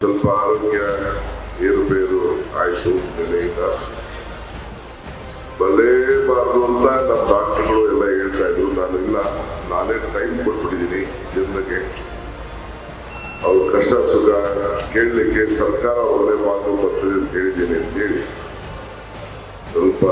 ಸ್ವಲ್ಪ ಆರೋಗ್ಯ ಏರುಪೇರು ಆಯಿತು ನಿನ್ನೆಯಿಂದ ಬರಲೇಬಾರ್ದು ಅಂತ ನಮ್ಮ ಡಾಕ್ಟರ್ಗಳು ಎಲ್ಲ ಹೇಳ್ತಾ ಇದ್ರು. ನಾನು ಇಲ್ಲ, ನಾನೇ ಟೈಮ್ ಕೊಟ್ಬಿಟ್ಟಿದ್ದೀನಿ ಜನರಿಗೆ ಅವ್ರ ಕಷ್ಟ ಸುಖ ಕೇಳಲಿಕ್ಕೆ ಸರ್ಕಾರ ಒಳ್ಳೆ ಮಾತು ಬರ್ತದೆ ಅಂತ ಹೇಳಿದ್ದೀನಿ ಅಂತೇಳಿ ಸ್ವಲ್ಪ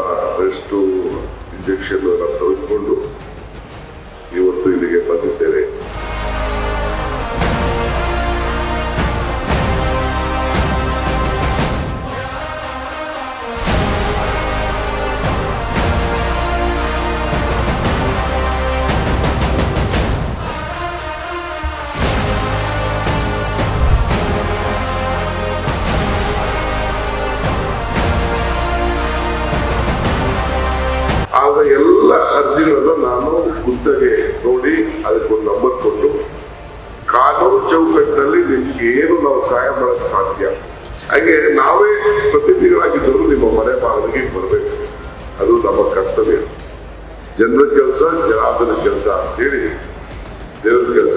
ಚೌಕಟ್ಟಿನಲ್ಲಿ ನಿಮ್ಗೆ ಏನು ನಾವು ಸಹಾಯ ಮಾಡಕ್ ಸಾಧ್ಯ? ಹಾಗೆ ನಾವೇ ಪ್ರತಿನಿಧಿಗಳಾಗಿದ್ದರೂ ನಿಮ್ಮ ಮನೆ ಬಾಗಿಲಿಗೆ ಬರಬೇಕು. ಅದು ನಮ್ಮ ಕರ್ತವ್ಯ. ಜನರ ಕೆಲಸ, ಜನಾರ್ದನ ಕೆಲಸ ಅಂತೇಳಿ ದೇವರ ಕೆಲಸ.